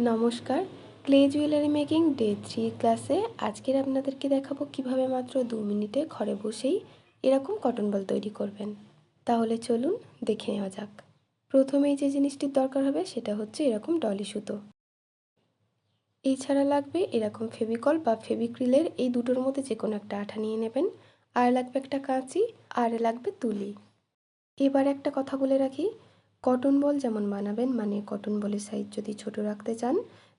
নমস্কার। Clay jewellery making day three ক্লাসে আজকের আপনাদেরকে দেখাবো কীভাবে মাত্র দু মিনিটে ঘরে বসেই এরকম কটন বল তৈরি করবেন। তাহলে চলুন দেখে নেওয়া যাক। প্রথমেই যে জিনিসটির দরকার হবে সেটা হচ্ছে এরকম ডলি সুতো। এছাড়া লাগবে এরকম ফেভিকল বা ফেভিক্রিলের এই দুটোর মধ্যে যে কোনো একটা আঠা নিয়ে নেবেন। আর লাগবে একটা কাঁচি, আর লাগবে তুলি। এবার একটা কথা বলে রাখি কটন বল যেমন বানাবেন মানে কটন বলের সাইজ যদি ছোট রাখতে চান,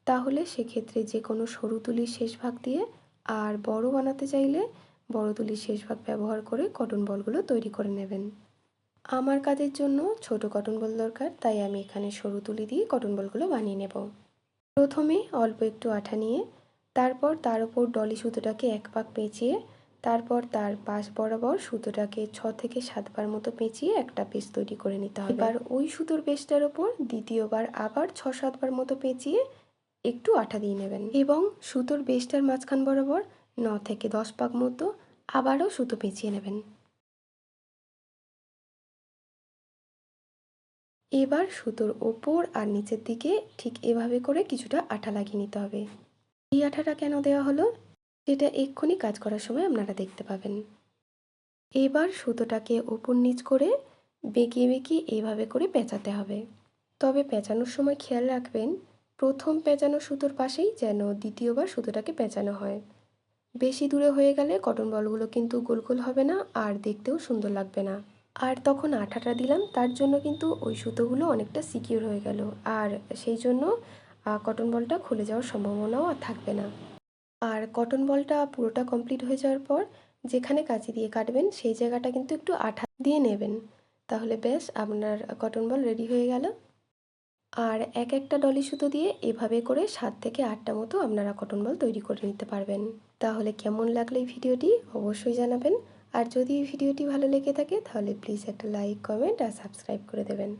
তাহলে সেক্ষেত্রে যে কোনো সরু তুলির শেষ ভাগ দিয়ে আর বড় বানাতে চাইলে বড় তুলির শেষ ভাগ ব্যবহার করে কটন বলগুলো তৈরি করে নেবেন। আমার কাজের জন্য ছোট কটন বল দরকার, তাই আমি এখানে সরু তুলি দিয়ে কটন বলগুলো বানিয়ে নেব। প্রথমে অল্প একটু আঠা নিয়ে, তারপর তার উপর ডলি সুতোটাকে এক পাক পেঁচিয়ে তারপর তার পাশ বরাবর সুতোটাকে ছ থেকে সাতবার মতো পেঁচিয়ে একটা পেজ তৈরি করে নিতে হবে। এবার ওই সুতোর পেজটার ওপর দ্বিতীয়বার আবার ছ সাতবার মতো পেঁচিয়ে একটু আঠা দিয়ে নেবেন এবং সুতোর বেশটার মাঝখান বরাবর ন থেকে দশ পাক মতো আবারও সুতো পেঁচিয়ে নেবেন। এবার সুতোর ওপর আর নিচের দিকে ঠিক এভাবে করে কিছুটা আঠা লাগিয়ে নিতে হবে। এই আঠাটা কেন দেওয়া হলো? যেটা এক্ষুনি কাজ করার সময় আপনারা দেখতে পাবেন। এবার সুতোটাকে ওপর নিচ করে বেঁকিয়ে বেঁকিয়ে এভাবে করে পেঁচাতে হবে। তবে পেঁচানোর সময় খেয়াল রাখবেন, প্রথম পেঁচানো সুতোর পাশেই যেন দ্বিতীয়বার সুতোটাকে পেঁচানো হয়। বেশি দূরে হয়ে গেলে কটন বলগুলো কিন্তু গোল গোল হবে না আর দেখতেও সুন্দর লাগবে না। আর তখন আঠাটা দিলাম, তার জন্য কিন্তু ওই সুতোগুলো অনেকটা সিকিউর হয়ে গেল। আর সেই জন্য কটন বলটা খুলে যাওয়ার সম্ভাবনাও আর থাকবে না। আর কটন বলটা পুরোটা কমপ্লিট হয়ে যাওয়ার পর যেখানে কাঁচি দিয়ে কাটবেন, সেই জায়গাটা কিন্তু একটু আঠা দিয়ে নেবেন। তাহলে বেশ আপনার কটন বল রেডি হয়ে গেল। আর এক একটা ডলি সুতো দিয়ে এভাবে করে সাত থেকে আটটা মতো আপনারা কটন বল তৈরি করে নিতে পারবেন। তাহলে কেমন লাগল এই ভিডিওটি অবশ্যই জানাবেন। আর যদি এই ভিডিওটি ভালো লেগে থাকে, তাহলে প্লিজ একটা লাইক কমেন্ট আর সাবস্ক্রাইব করে দেবেন।